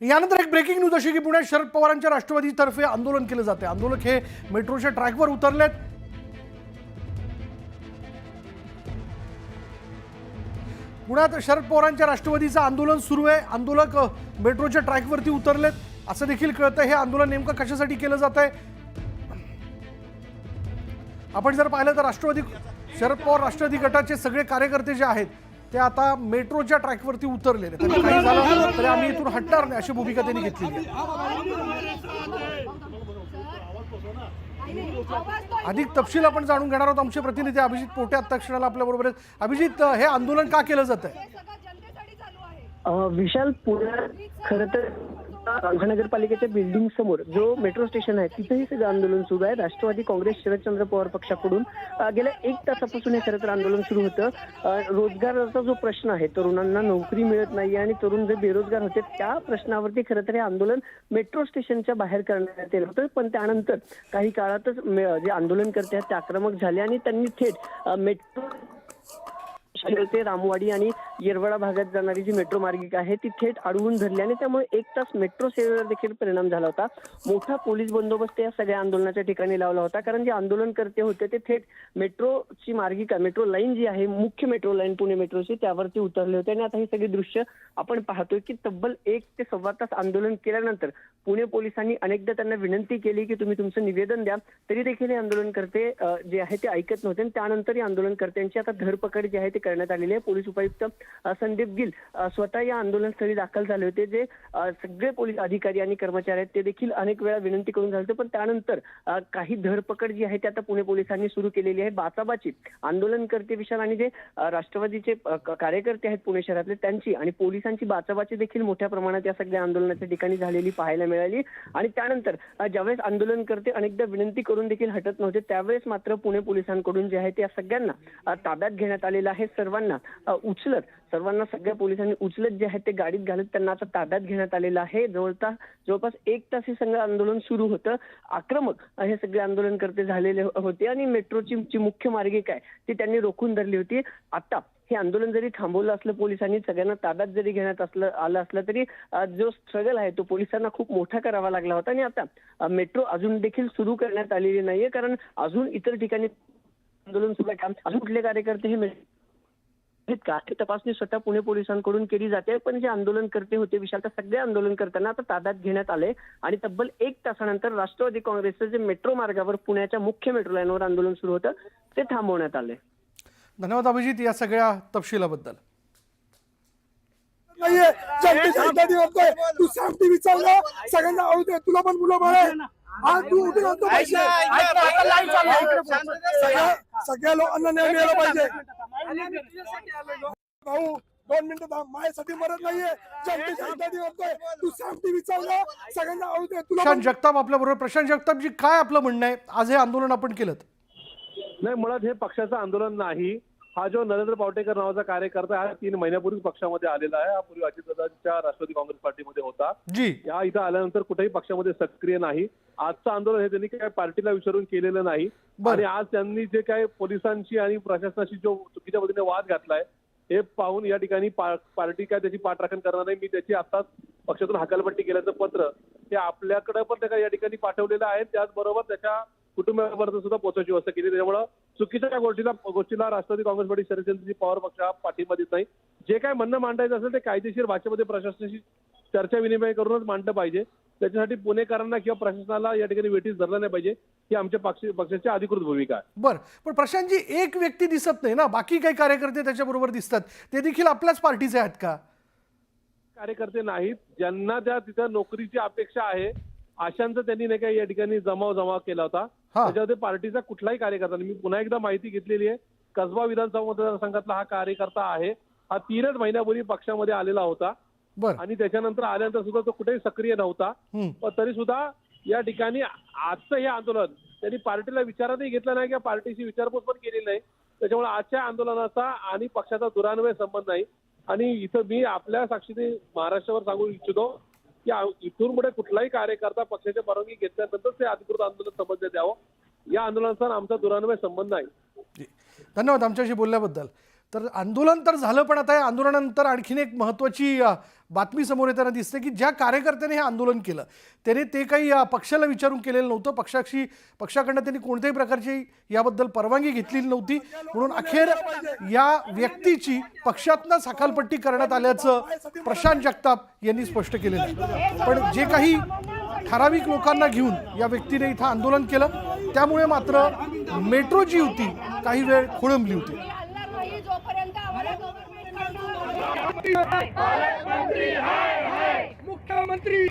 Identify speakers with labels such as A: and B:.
A: यानंतर एक breaking news अशी की पुण्यात शरद पवारांच्या राष्ट्रवादीतर्फे आंदोलन केलं जाते आंदोलक हे मेट्रोच्या ट्रॅकवर उतरलेत. पुण्यात शरद पवारांच्या राष्ट्रवादीचं आंदोलन सुरू आहे. आंदोलक मेट्रोच्या ट्रॅकवरती उतरलेत. असं देखील कळतं हे आंदोलन नेमकं कशासाठी केलं जात आहे आपण जर पाहिलं तर राष्ट्रवादी शरद पवार राष्ट्रवादी गटाचे सगळे कार्यकर्ते जे आहेत ते आता मेट्रोच्या ट्रॅकवरती उतरलेले काही झालं तरी आम्ही इथून हटणार नाही अशी भूमिका त्यांनी घेतलेली आहे. अधिक तपशील आपण जाणून घेणार आहोत. आमचे प्रतिनिधी अभिजित पोटे आत्ता क्षणाला आपल्या बरोबर आहेत. अभिजित हे आंदोलन का केलं जात आहे
B: विशाल पुण्यात खरं तर महानगरपालिकेच्या बिल्डिंग समोर जो मेट्रो स्टेशन आहे तिथेही सगळं आंदोलन सुरू आहे. राष्ट्रवादी काँग्रेस शरदचंद्र पवार पक्षाकडून गेल्या एक तासापासून हे खरं तर आंदोलन सुरू होतं. रोजगाराचा जो प्रश्न आहे तरुणांना नोकरी मिळत नाही आणि तरुण जे बेरोजगार होते त्या प्रश्नावरती खरं तर हे आंदोलन मेट्रो स्टेशनच्या बाहेर करण्यात येत होतं. पण त्यानंतर काही काळातच जे आंदोलनकर्ते आहेत ते आक्रमक झाले आणि त्यांनी थेट मेट्रो शहर ते रामवाडी आणि येरवडा भागात जाणारी जी मेट्रो मार्गिका आहे ती थेट अडवून धरली आणि त्यामुळे एक तास मेट्रो सेवेवर देखील परिणाम झाला होता. मोठा पोलीस बंदोबस्त या सगळ्या आंदोलनाच्या ठिकाणी लावला होता कारण जे आंदोलनकर्ते होते ते थेट मेट्रोची मार्गिका मेट्रो लाईन जी आहे मुख्य मेट्रो लाईन पुणे मेट्रोची त्यावरती उतरले होते. आणि आता ही सगळी दृश्य आपण पाहतोय की तब्बल एक ते सव्वा तास आंदोलन केल्यानंतर पुणे पोलिसांनी अनेकदा त्यांना विनंती केली की तुम्ही तुमचं निवेदन द्या. तरी देखील हे आंदोलनकर्ते करते जे आहे ते ऐकत नव्हते. आणि त्यानंतर या आंदोलनकर्त्यांची आता धरपकड जी आहे ते करण्यात आलेली आहे. पोलीस उपायुक्त संदीप गिल स्वतः या आंदोलनस्थळी दाखल झाले होते. जे सगळे पोलीस अधिकारी आणि कर्मचारी आहेत ते देखील अनेक वेळा विनंती करून झाले होते. पण त्यानंतर काही धरपकड जी आहे ती आता पुणे पोलिसांनी सुरू केलेली आहे. बाचाबाची आंदोलनकर्ते विशाल आणि जे राष्ट्रवादीचे कार्यकर्ते आहेत पुणे शहरातले त्यांची आणि पोलिसांची बाचाबाची देखील मोठ्या प्रमाणात या सगळ्या आंदोलनाच्या ठिकाणी झालेली पाहायला मिळाली. आणि त्यानंतर ज्यावेळेस आंदोलनकर्ते अनेकदा विनंती करून देखील हटत नव्हते त्यावेळेस मात्र पुणे पोलिसांकडून जे आहे ते या सगळ्यांना ताब्यात घेण्यात आलेलं आहे. सर्वांना उचलत. सर्वांना सगळ्या पोलिसांनी उचलत जे आहे ते गाडीत घालत त्यांना आता ताब्यात घेण्यात आलेलं आहे. जवळपास जवळपास एक तास हे सगळं आंदोलन सुरू होतं. आक्रमक हे सगळे आंदोलनकर्ते झालेले हो, होते. आणि मेट्रोची जी मुख्य मार्गिका आहे ती त्यांनी रोखून धरली होती. आता हे आंदोलन जरी थांबवलं असलं पोलिसांनी सगळ्यांना ताब्यात जरी घेण्यात असलं आलं असलं तरी जो स्ट्रगल आहे तो पोलिसांना खूप मोठा करावा लागला होता. आणि आता मेट्रो अजून देखील सुरू करण्यात आलेली नाहीये. कारण अजून इतर ठिकाणी आंदोलन सुरू आहे. अजून कुठले कार्यकर्ते हे मेट्रो आहेत का ही तपासणी स्वतः पुणे पोलिसांकडून केली जाते पण जे आंदोलनकर्ते होते विशाल त्या सगळ्या आंदोलनकर्त्यांना आता ताब्यात घेण्यात आले आणि तब्बल एक तासानंतर राष्ट्रवादी काँग्रेसचं जे मेट्रो मार्गावर पुण्याच्या मुख्य मेट्रो लाईनवर आंदोलन सुरू होतं ते थांबवण्यात आले.
A: धन्यवाद अभिजित या सगळ्या तपशिलाबद्दल.
C: नाहीये तू सांग टीव्ही चाललं सगळ्यांना आवडू दे तुला पण मुलं बाळ आहे आज तू उठून आणतो पैसे सगळ्या सगळ्या लोकांना न्याय मिळाला पाहिजे. भाऊ दोन मिनिटं थांब. माझ्यासाठी मरत नाहीये. जनतेच्या हिताची करतोय तू सांग टीव्ही चाललं सगळ्यांना आवडू दे. तुला
A: प्रशांत जगताप आपल्या बरोबर प्रशांत जगतापजी काय आपलं म्हणणं आहे? आज हे आंदोलन आपण केलं
D: नाही मुळात हे पक्षाचं आंदोलन नाही. हा जो नरेंद्र पावटेकर नावाचा कार्यकर्ता हा तीन महिन्यापूर्वीच पक्षामध्ये आलेला आहे. हा पूर्वी अजितदादांच्या राष्ट्रवादी काँग्रेस पार्टीमध्ये होता.
A: जी.
D: या इथं आल्यानंतर कुठेही पक्षामध्ये सक्रिय नाही. आजचं आंदोलन हे त्यांनी काय पार्टीला विचारून केलेलं नाही. आणि आज त्यांनी जे काय पोलिसांशी आणि प्रशासनाशी जो चुकीच्या पद्धतीने वाद घातलाय हे पाहून या ठिकाणी पार्टी काय त्याची पाठराखण करणार नाही. मी त्याची आताच पक्षातून हकालपट्टी केल्याचं पत्र हे आपल्याकडे पण त्या या ठिकाणी पाठवलेलं आहे. त्याचबरोबर त्याच्या कुटुंबापर्यंत सुद्धा पोहोचायची व्यवस्था केली. त्याच्यामुळं चुकीच्या गोष्टीला गोष्टीला राष्ट्रवादी काँग्रेस पार्टी शरदचंद्रजी पवार पक्ष हा पाठिंबा देत नाही. जे काय म्हणणं मांडायचं असेल ते कायदेशीर भाषेमध्ये प्रशासनाशी चर्चा विनिमय करूनच मांडलं पाहिजे. त्याच्यासाठी पुणेकरांना किंवा प्रशासनाला या ठिकाणी वेटीस धरलं नाही पाहिजे. ही आमच्या पक्ष पक्षाची अधिकृत भूमिका आहे.
A: बर पण प्रशांतजी एक व्यक्ती दिसत नाही ना? बाकी काही कार्यकर्ते त्याच्याबरोबर दिसतात. ते देखील आपल्याच पार्टीचे आहेत का?
D: कार्यकर्ते नाहीत. ज्यांना त्या तिथं नोकरीची अपेक्षा आहे अशांचा त्यांनी नाही का या ठिकाणी जमाव जमाव केला होता. त्याच्यामध्ये पार्टीचा कुठलाही कार्यकर्ता नाही. मी पुन्हा एकदा माहिती घेतलेली आहे कसबा विधानसभा मतदारसंघातला हा कार्यकर्ता आहे. हा तीनच महिन्यापूर्वी पक्षामध्ये आलेला होता. आणि त्याच्यानंतर आल्यानंतर सुद्धा तो कुठेही सक्रिय नव्हता. पण तरी सुद्धा या ठिकाणी आजचं हे आंदोलन त्यांनी पार्टीला विचारातही घेतलं नाही किंवा पार्टीशी विचारपूस पण केलेली नाही. त्याच्यामुळे आजच्या आंदोलनाचा आणि पक्षाचा दुरान्वय संबंध नाही. आणि इथं मी आपल्या साक्षीने महाराष्ट्रावर सांगू इच्छितो की इथून पुढे कुठलाही कार्यकर्ता पक्षाची परवानगी घेतल्यानंतर ते अधिकृत आंदोलन संबंध द्यावं या आंदोलनाचा आमचा दुरान्वय संबंध आहे.
A: धन्यवाद आमच्याशी बोलल्याबद्दल. तर आंदोलन तर झालं पण आता या आंदोलनानंतर आणखीन एक महत्त्वाची बातमी समोर येताना दिसते की ज्या कार्यकर्त्याने हे आंदोलन केलं त्याने ते काही पक्षाला विचारून केलेलं नव्हतं. पक्षाशी पक्षाकडनं त्यांनी कोणत्याही प्रकारची याबद्दल परवानगी घेतलेली नव्हती. म्हणून अखेर या व्यक्तीची पक्षातनंच हकालपट्टी करण्यात आल्याचं प्रशांत जगताप यांनी स्पष्ट केलेलं आहे. पण जे काही ठराविक लोकांना घेऊन या व्यक्तीने इथं आंदोलन केलं त्यामुळे मात्र मेट्रो जी होती काही वेळ खोळंबली होती.
E: गव्हर्नमेंट
C: मुख्यमंत्री